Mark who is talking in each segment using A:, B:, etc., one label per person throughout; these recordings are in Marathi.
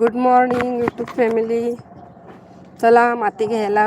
A: गुड मॉर्निंग यूट्यूब फॅमिली चला माती घ्यायला.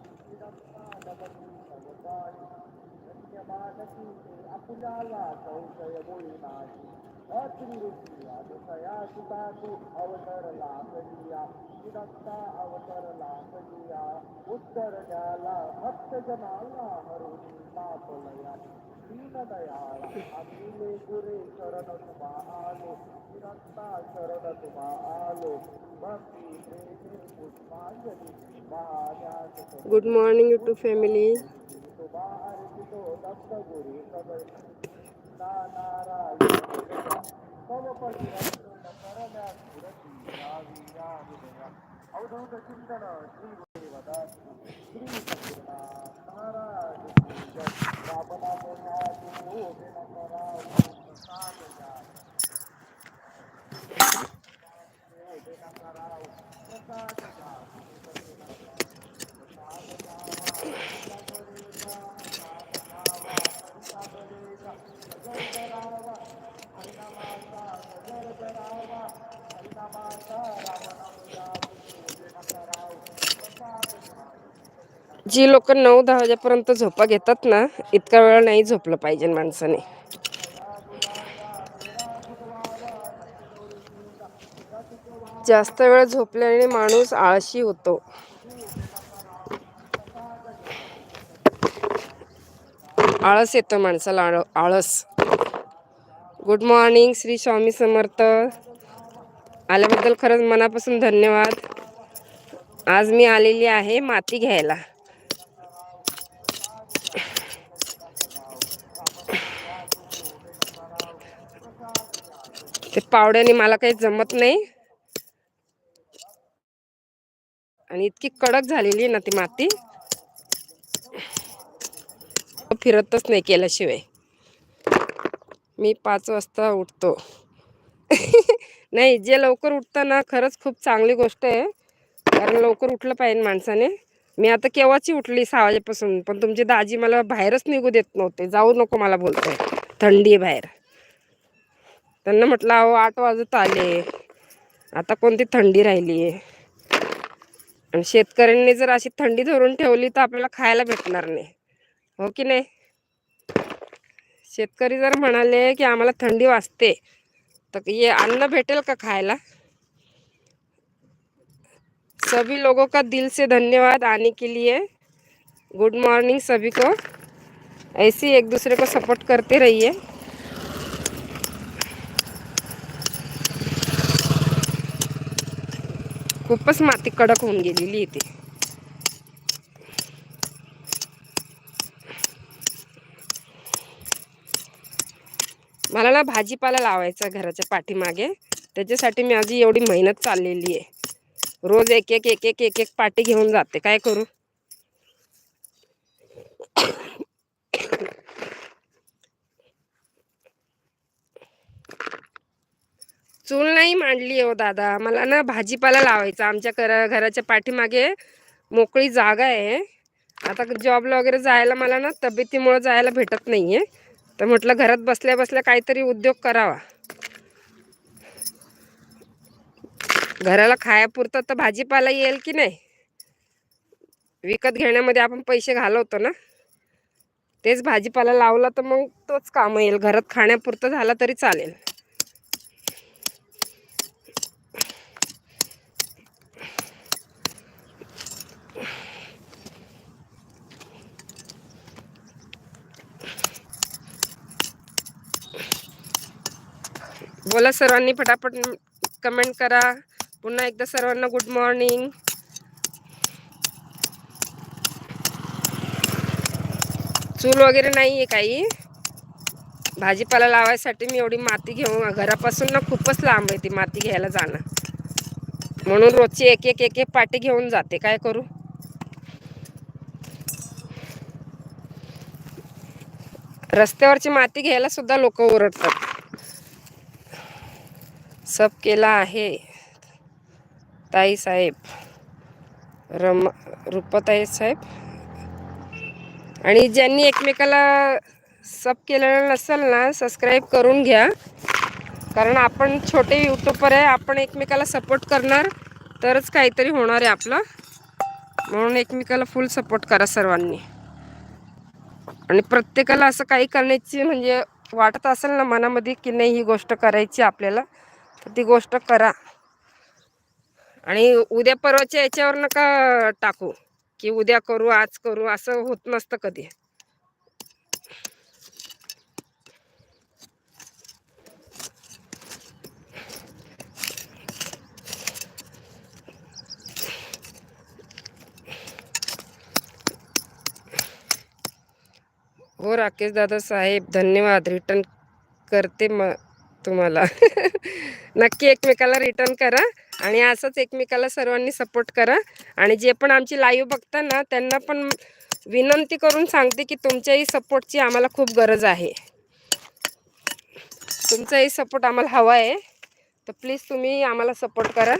B: नगती तव ते अपुल्याला संशय मुळी नाही अत्रिवृत्ती अतिशया सुतातु अवतरला कलिया दत्ता अवतरला कलिया उत्तर द्याला भक्त जनाला हरुणी पापलया दीनदयाळा अखिले गुरे शरण तुमा आलो दत्ता शरण तुमा आलो। Good morning, YouTube family.
A: जी लोक नऊ दहा वाजेपर्यंत झोपा घेतात ना इतका वेळ नाही झोपलं पाहिजे माणसाने. जास्त वेळ झोपल्याने माणूस आळशी होतो. आळस येतो माणसाला आळ आळस. Good morning Shri Swami Samarth. आल्याबद्दल खरंच मनापासून धन्यवाद. आज मी आलेली आहे माती घ्यायला. ते पावड्याने मला काही जमत नाही. आणि इतकी कडक झालेली आहे ना ती माती. फिरतच नाही केल्याशिवाय. मी पाच वाजता उठतो. नाही जे लवकर उठतं ना खरंच खूप चांगली गोष्ट आहे. कारण लवकर उठलं पाहिजे माणसाने. मी आता केव्हाची उठली? सहा वाजेपासून. पण तुमची दाजी मला बाहेरच निघू देत नव्हते. जाऊ नको मला बोलतोय. थंडी आहे बाहेर. त्यांना म्हटलं अहो आठ वाजत आले. आता कोणती थंडी राहिली आहे आणि शेतकऱ्यांनी जर अशी थंडी धरून ठेवली तर आपल्याला खायला भेटणार नाही. हो की नाही? शेतकरी जर म्हणाले की आम्हाला थंडी वाजते तर ये अन्न भेटेल का खायला? सभी लोगों का दिल से धन्यवाद आने के लिए. गुड मॉर्निंग सभी को. ऐसे ही एक दूसरे को सपोर्ट करते रहिए. खूपच माती कडक होऊन गेलेली येते मला ना भाजीपाला लावायचा घराच्या पाठीमागे. त्याच्यासाठी मी आधी एवढी मेहनत चाललेली आहे. रोज एक एक एक एक एक एक पाटी घेऊन जाते. काय करू? चूल नाही मांडली हो दादा. मला ना भाजीपाला लावायचा. आमच्या घरा घराच्या पाठीमागे मोकळी जागा आहे. आता जॉबला वगैरे जायला मला ना तब्येतीमुळं जायला भेटत नाही आहे तर म्हटलं घरात बसल्या बसल्या काहीतरी उद्योग करावा. घराला खायापुरतं तर भाजीपाला येईल की नाही? विकत घेण्यामध्ये आपण पैसे घालवतो ना? तेच भाजीपाला लावला तर मग तोच काम येईल. घरात खाण्यापुरतं झाला तरी चालेल. बोला सर्वांनी फटाफट कमेंट करा. पुन्हा एकदा सर्वांना गुड मॉर्निंग चूल वगैरे नाही आहे काही. भाजीपाला लावायसाठी मी एवढी माती घेऊन घरापासून ना खूपच लांब आहे ती माती घ्यायला जाणं. म्हणून रोजची एक एक एक एक पाटी घेऊन जाते. काय करू? रस्त्यावरची माती घ्यायला सुद्धा लोक ओरडतात. सब केला आहे. ताई साहेब रम रूपताई साहेब. आणि ज्यांनी एकमेकाला सब केलेलं नसेल ना सबस्क्राईब करून घ्या. कारण आपण छोटे यूट्यूबर आहे आपण एकमेकाला सपोर्ट करणार तरच काहीतरी होणार आहे आपलं. म्हणून एकमेकाला फुल सपोर्ट करा सर्वांनी. आणि प्रत्येकाला असं काही करण्याची म्हणजे वाटत असेल ना मनामध्ये की नाही ही गोष्ट करायची आपल्याला तर ती गोष्ट करा. आणि उद्या परवाच्या याच्यावर नका टाकू. की उद्या करू आज करू असं होत नसतं कधी. हो राकेश दादा साहेब धन्यवाद. रिटर्न करते म तुम्हाला. नक्की एकमेकाला रिटर्न करा आणि असंच एकमेकाला सर्वांनी सपोर्ट करा. आणि जे पण आमची लाईव्ह बघता ना त्यांना पण विनंती करून सांगते की तुमच्याही सपोर्टची आम्हाला खूप गरज आहे. तुमचाही सपोर्ट आम्हाला हवा आहे. तर प्लीज तुम्ही आम्हाला सपोर्ट करा.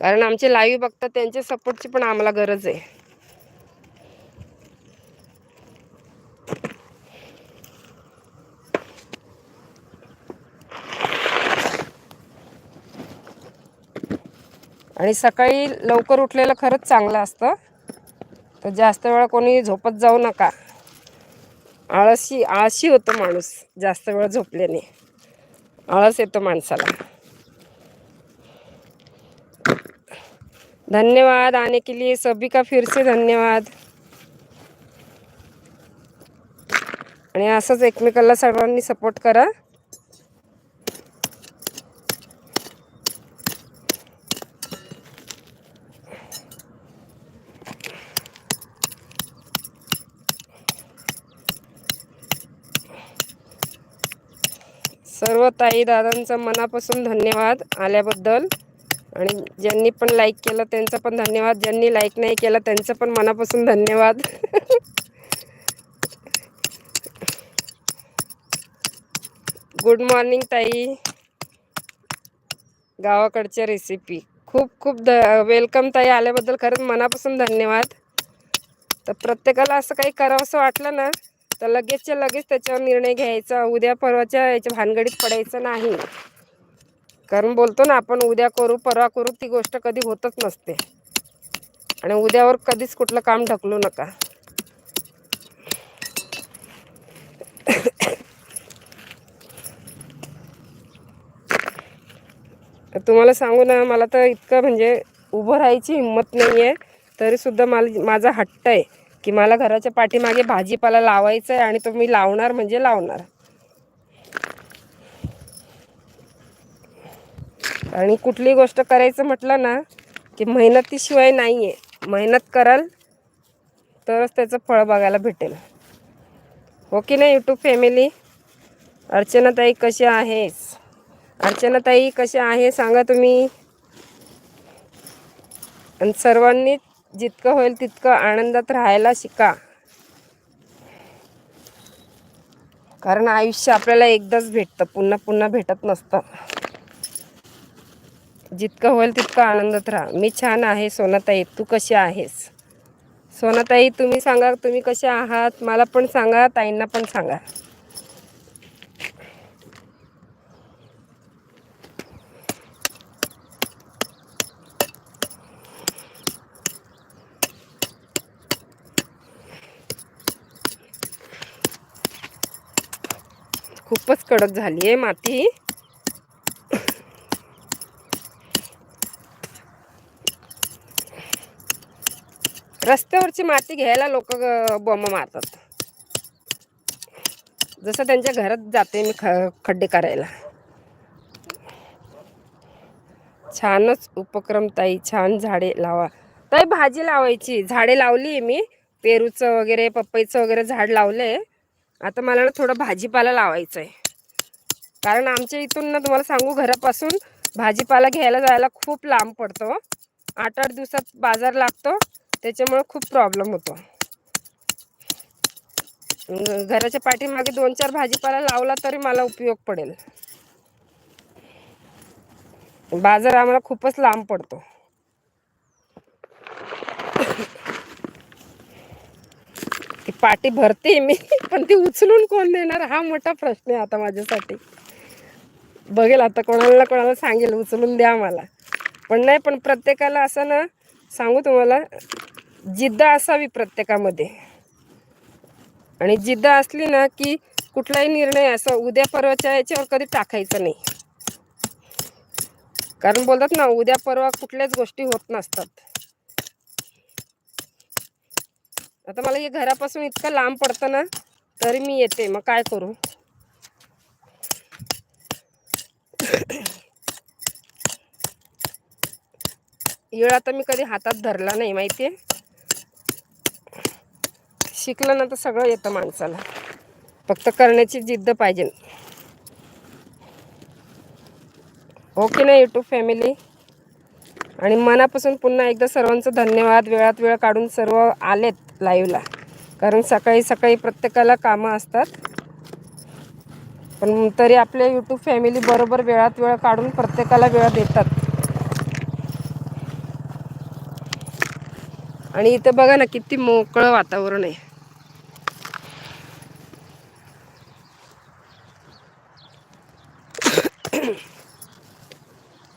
A: कारण आमचे लाईव्ह बघता त्यांच्या सपोर्टची पण आम्हाला गरज आहे. आणि सकाळी लवकर उठलेलं खरंच चांगलं असतं. तर जास्त वेळ कोणी झोपत जाऊ नका. आळशी आळशी होतो माणूस जास्त वेळ झोपल्याने. आळस येतो माणसाला. धन्यवाद आने के लिए सभी का फिर से धन्यवाद. आणि असंच एकमेकाला सर्वांनी सपोर्ट करा. सर्व ताई दादांचं मनापासून धन्यवाद आल्याबद्दल. आणि ज्यांनी पण लाईक केलं त्यांचं पण धन्यवाद. ज्यांनी लाईक नाही केलं त्यांचं पण मनापासून धन्यवाद. गुड मॉर्निंग ताई. गावाकडच्या रेसिपी खूप खूप ध वेलकम ताई आल्याबद्दल खरंच मनापासून धन्यवाद. तर प्रत्येकाला असं काही करावंसं वाटलं ना तर लगेचच्या लगेच त्याच्यावर निर्णय घ्यायचा. उद्या परवाच्या याच्या भानगडीत पडायचं नाही. कारण बोलतो ना आपण उद्या करू परवा करू ती गोष्ट कधी होतच नसते. आणि उद्यावर कधीच कुठलं काम ढकलू नका. तुम्हाला सांगू ना मला तर इतकं म्हणजे उभं राहायची हिंमत नाही आहे तरीसुद्धा मला माझा हट्ट आहे. की मला घराच्या पाठीमागे भाजीपाला लावायचा आहे आणि तो मी लावणार म्हणजे लावणार. आणि कुठली गोष्ट करायचं म्हटलं ना की मेहनतीशिवाय नाही आहे मेहनत कराल तरच त्याचं फळ बघायला भेटेल. हो की नाही यूट्यूब फॅमिली अर्चनाताई कशी आहेस? अर्चनाताई कसे आहे सांगा तुम्ही. आणि सर्वांनी जितकं होईल तितकं आनंदात राहायला शिका. कारण आयुष्य आपल्याला एकदाच भेटतं पुन्हा पुन्हा भेटत नसतं. जितकं होईल तितकं आनंदात राहा. मी छान आहे सोनाताई तू कशी आहेस? सोनाताई तुम्ही सांगा तुम्ही कसे आहात? मला पण सांगा ताईंना पण सांगा खूपच कडक झाली आहे माती. रस्त्यावरची माती घ्यायला लोक बॉम्ब मारतात. जसं त्यांच्या घरात जाते मी ख खड्डे करायला. छानच उपक्रम ताई छान झाडे लावा. ताई भाजी लावायची. झाडे लावली मी. पेरूचं वगैरे पपईचं वगैरे झाड लावले आता मला ना थोडं भाजीपाला लावायचं आहे कारण आमच्या इथून ना तुम्हाला सांगू घरापासून भाजीपाला घ्यायला जायला खूप लांब पडतो. आठ आठ दिवसात बाजार लागतो. त्याच्यामुळे खूप प्रॉब्लेम होतो. घराच्या पाठीमागे दोन चार भाजीपाला लावला तरी मला उपयोग पडेल. बाजार आम्हाला खूपच लांब पडतो. ती पाटी भरते मी पण ती उचलून कोण देणार? हा मोठा प्रश्न आहे आता माझ्यासाठी. बघेल आता कोणाला कोणाला सांगेल उचलून द्या मला पण नाही पण प्रत्येकाला असं ना सांगू तुम्हाला जिद्द असावी प्रत्येकामध्ये. आणि जिद्द असली ना की कुठलाही निर्णय असं उद्या परवाच्या याच्यावर कधी टाकायचं नाही. कारण बोलतात ना उद्या परवा कुठल्याच गोष्टी होत नसतात. आता मला हे घरापासून इतकं लांब पडतं ना तरी मी येते. मग काय करू? येळ आता मी कधी हातात धरला नाही माहिती आहे शिकलं ना तर सगळं येतं माणसाला. फक्त करण्याची जिद्द पाहिजे. ओके ना यूट्यूब फॅमिली आणि मनापासून पुन्हा एकदा सर्वांचं धन्यवाद. वेळात वेळ काढून सर्व आलेत लाईव्हला कारण सकाळी सकाळी प्रत्येकाला कामं असतात. पण तरी आपल्या यूट्यूब फॅमिली बरोबर वेळात वेळ काढून प्रत्येकाला वेळ देतात. आणि इथं बघा ना किती मोकळं वातावरण आहे.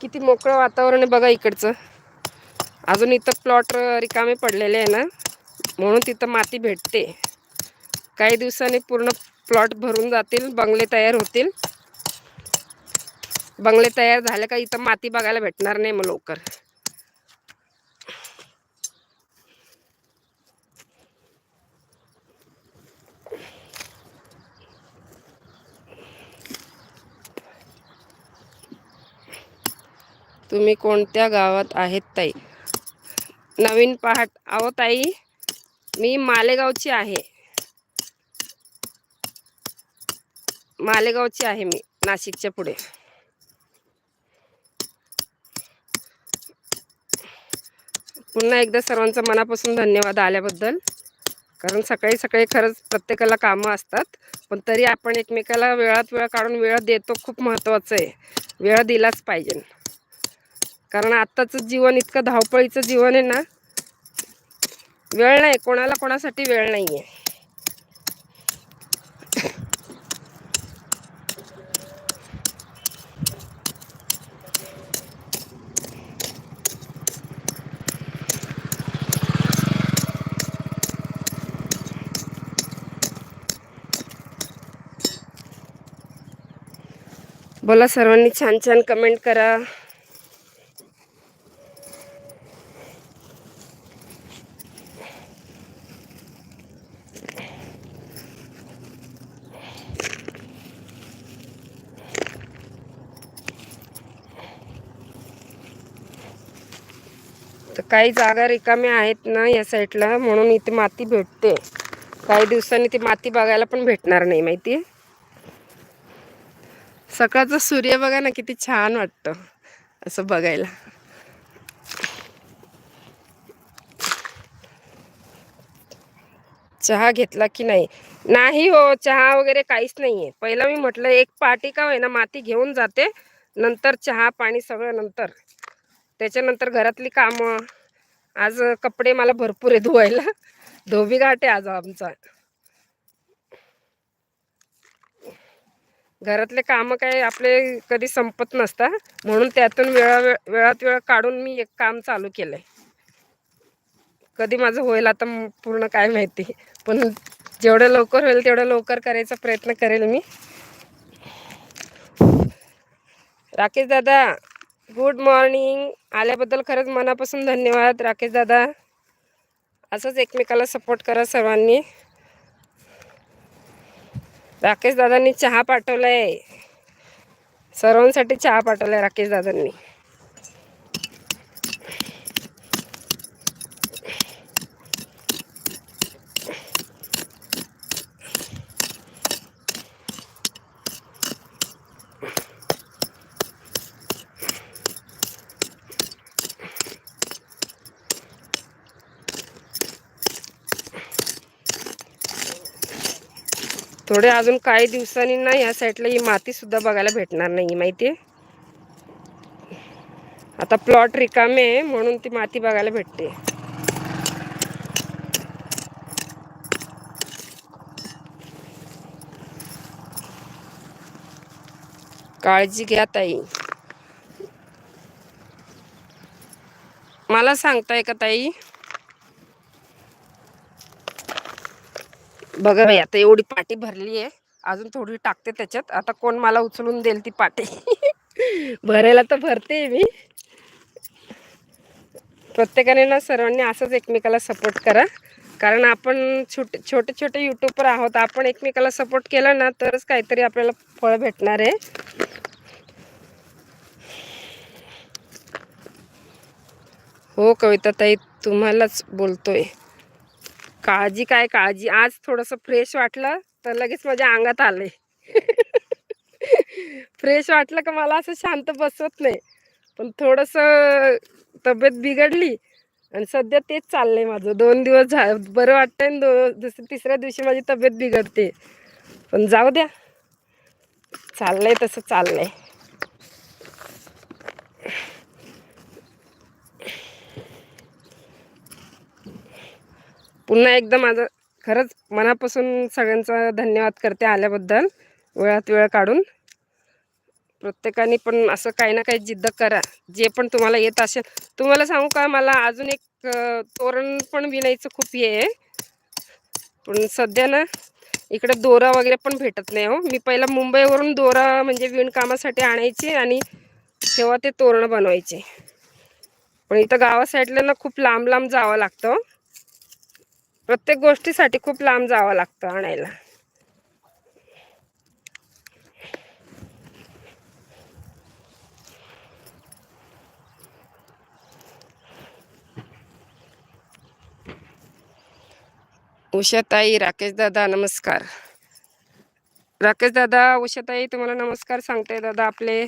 A: किती मोकळं वातावरण आहे बघा इकडचं. अजून इथं प्लॉट रिकामे पडलेले आहे ना. म्हणून तिथं माती भेटते. काही दिवसांनी पूर्ण प्लॉट भरून जातील बंगले तयार होतील. बंगले तयार झाले का इथं माती बघायला भेटणार नाही मग लवकर. तुम्ही कोणत्या गावात आहेत ताई? नवीन पहाट अहो ताई मी मालेगावची आहे. मालेगावची आहे मी नाशिकच्या पुढे. पुन्हा एकदा सर्वांचा मनापासून धन्यवाद आल्याबद्दल. कारण सकाळी सकाळी खरंच प्रत्येकाला कामं असतात पण तरी आपण एकमेकाला वेळात वेळ काढून वेळ देतो खूप महत्त्वाचं आहे. वेळ दिलाच पाहिजे. कारण आत्ताचं जीवन इतकं धावपळीचं जीवन आहे ना वेळ नाही कोणाला कोणासाठी वेळ नाही आहे बोला सर्वांनी छान छान कमेंट करा. तर काही जागा रिकाम्या आहेत ना या साईडला म्हणून इथे माती भेटते. काही दिवसांनी ती माती बघायला पण भेटणार नाही माहिती सकाळचा सूर्य बघा ना किती छान वाटतं असं बघायला. चहा घेतला की नाही? नाही हो चहा वगैरे काहीच नाहीये. पहिला मी म्हटलं एक पाटी का होईना माती घेऊन जाते नंतर चहा पाणी सगळं नंतर. त्याच्यानंतर घरातली कामं आज कपडे मला भरपूर आहे धुवायला. धोबी घाट आहे आज आमचा. घरातले कामं काय आपले कधी संपत नसतात म्हणून त्यातून वेळा वेळात वेळ काढून मी एक काम चालू केलं आहे कधी माझं होईल आता पूर्ण काय माहिती. पण जेवढं लवकर होईल तेवढं लवकर करायचा प्रयत्न करेल मी. राकेश दादा गुड मॉर्निंग आल्याबद्दल खरंच मनापासून धन्यवाद. राकेश दादा असंच एकमेकाला सपोर्ट करा सर्वांनी. राकेश दादांनी चहा पाठवलाय. सर्वांसाठी चहा पाठवलाय राकेश दादांनी. थोडे अजून काही दिवसांनी ना या साईडला ही माती सुद्धा बघायला भेटणार नाही माहितीये? आता प्लॉट रिकामे आहे म्हणून ती माती बघायला भेटते. काळजी घ्या ताई. मला सांगताय का ताई? बघा बाई आता एवढी पाटी भरली आहे. अजून थोडी टाकते त्याच्यात. आता कोण मला उचलून देईल ती पाटी? भरायला तर भरते मी. प्रत्येकाने ना सर्वांनी असंच एकमेकाला सपोर्ट करा. कारण आपण छोटे छोटे छोटे युट्यूबर आहोत. आपण एकमेकाला सपोर्ट केला ना तरच काहीतरी आपल्याला फळ भेटणार आहे. हो कविता ताई तुम्हालाच बोलतोय. काळजी काय काळजी? आज थोडंसं फ्रेश वाटलं तर लगेच माझ्या अंगात आले फ्रेश वाटलं का मला असं शांत बसवत नाही. पण थोडंसं तब्येत बिघडली आणि सध्या तेच चाललंय माझं. दोन दिवस झा बरं वाटतंय आणि दो दुसऱ्या तिसऱ्या दिवशी माझी तब्येत बिघडते. पण जाऊ द्या. चाललंय तसं चाललंय. पुन्हा एकदा माझं खरंच मनापासून सगळ्यांचा धन्यवाद करते आल्याबद्दल. वेळात वेळ काढून. प्रत्येकाने पण असं काही ना काही जिद्द करा. जे पण तुम्हाला येत असेल. तुम्हाला सांगू का मला अजून एक तोरण पण विणायचं खूप हे आहे. पण सध्या ना इकडे दोरा वगैरे पण भेटत नाही हो. मी पहिला मुंबईवरून दोरा म्हणजे विणकामासाठी आणायचे आणि तेव्हा ते तोरण बनवायचे. पण इथं गावा साईडला ना खूप लांब लांब जावं लागतं हो. प्रत्येक गोष्टीसाठी खूप लांब जावं लागतं आणायला. उषाताई राकेश दादा नमस्कार. राकेश दादा उषाताई तुम्हाला नमस्कार सांगते दादा आपले.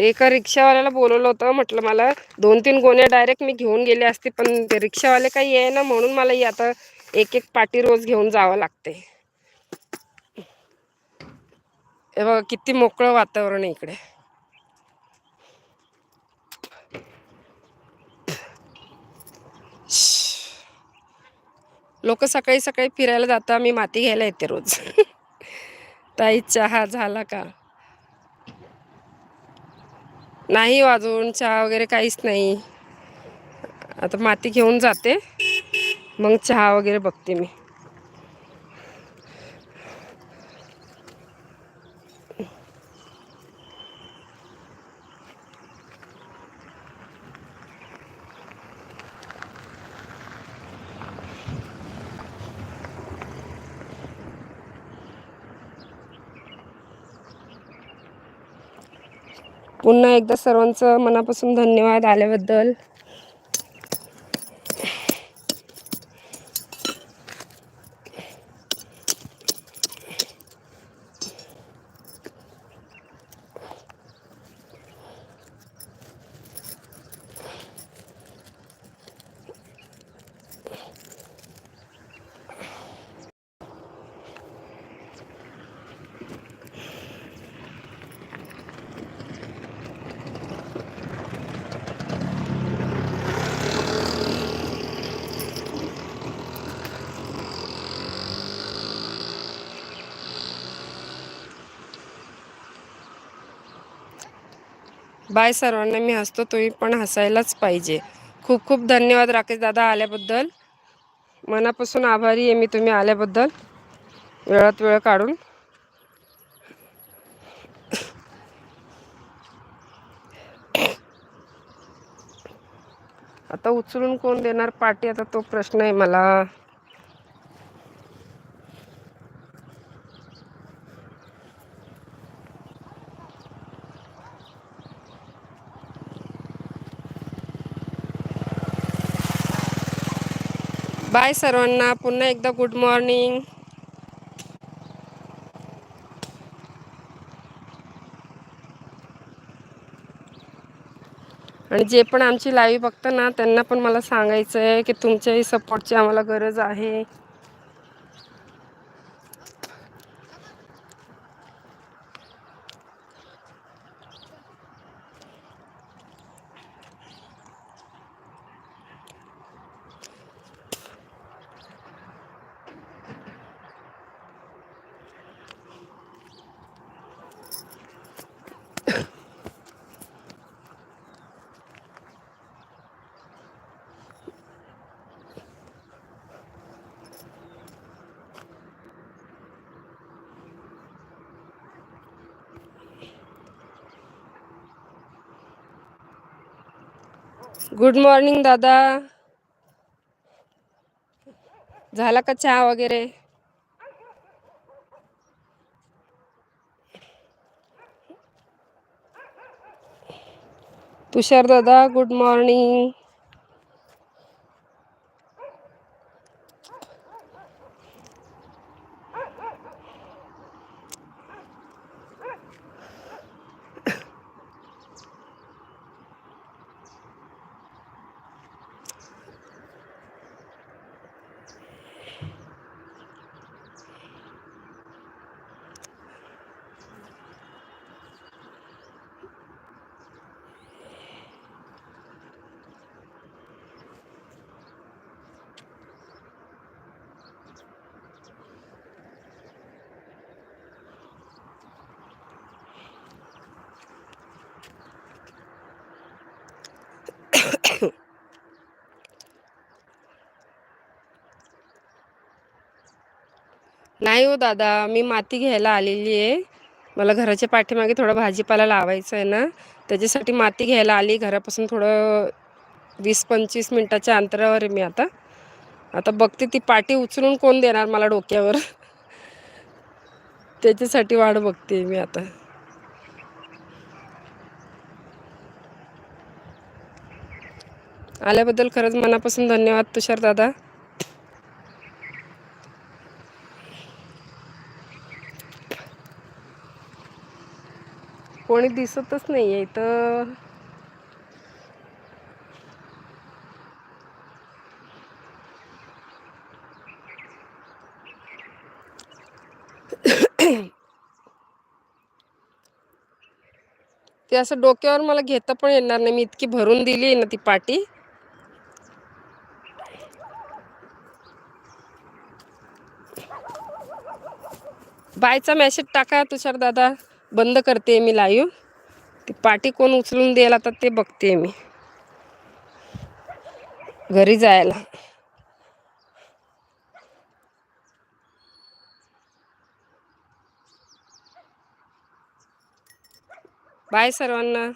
A: एका रिक्षावाल्याला बोलवलं होतं म्हटलं मला दोन तीन गोण्या डायरेक्ट मी घेऊन गेले असते पण ते रिक्षावाले काही आहे ना म्हणून मला ही आता एक एक पाटी रोज घेऊन जावं लागते. हे बघा किती मोकळं वातावरण आहे इकडे. लोक सकाळी सकाळी फिरायला जाता मी माती घ्यायला येते रोज. ताई चहा झाला का? नाही हो वाजवून चहा वगैरे काहीच नाही. आता माती घेऊन जाते. मग चहा वगैरे बघते मी. पुन्हा एकदा सर्वांचं मनापासून धन्यवाद आल्याबद्दल. बाय सर्वांना मी हसतो तुम्ही पण हसायलाच पाहिजे. खूप खूप धन्यवाद राकेश दादा आल्याबद्दल. मनापासून आभारी आहे मी तुम्ही आल्याबद्दल. वेळात वेळ काढून. आता उचलून कोण देणार पाठी आता तो प्रश्न आहे मला. बाय सर्वांना. पुन्हा एकदा गुड मॉर्निंग आणि जे पण आमची लाईव्ह बघतं ना त्यांना पण मला सांगायचं आहे की तुमच्याही सपोर्टची आम्हाला गरज आहे. गुड मॉर्निंग दादा. झाला का चहा वगैरे? तुषार दादा गुड मॉर्निंग नाही हो दादा मी माती घ्यायला आलेली आहे. मला घराच्या पाठीमागे थोडं भाजीपाला लावायचं आहे ना त्याच्यासाठी माती घ्यायला आली. घरापासून थोडं वीस पंचवीस मिनटाच्या अंतरावर आहे मी आता. आता बघते ती पाठी उचलून कोण देणार मला डोक्यावर. त्याच्यासाठी वाढ बघते मी आता. आल्याबद्दल खरंच मनापासून धन्यवाद तुषार दादा. कोणी दिसतच नाही आहे इथं. ते असं डोक्यावर मला घेता पण येणार नाही. मी इतकी भरून दिली आहे ना ती पाटी. बायचा मेसेज टाका तुषार दादा. बंद करते मी लाईव्ह ती पाठी कोण उचलून द्यायला तर ते बघते मी. घरी जायला. बाय सर्वांना.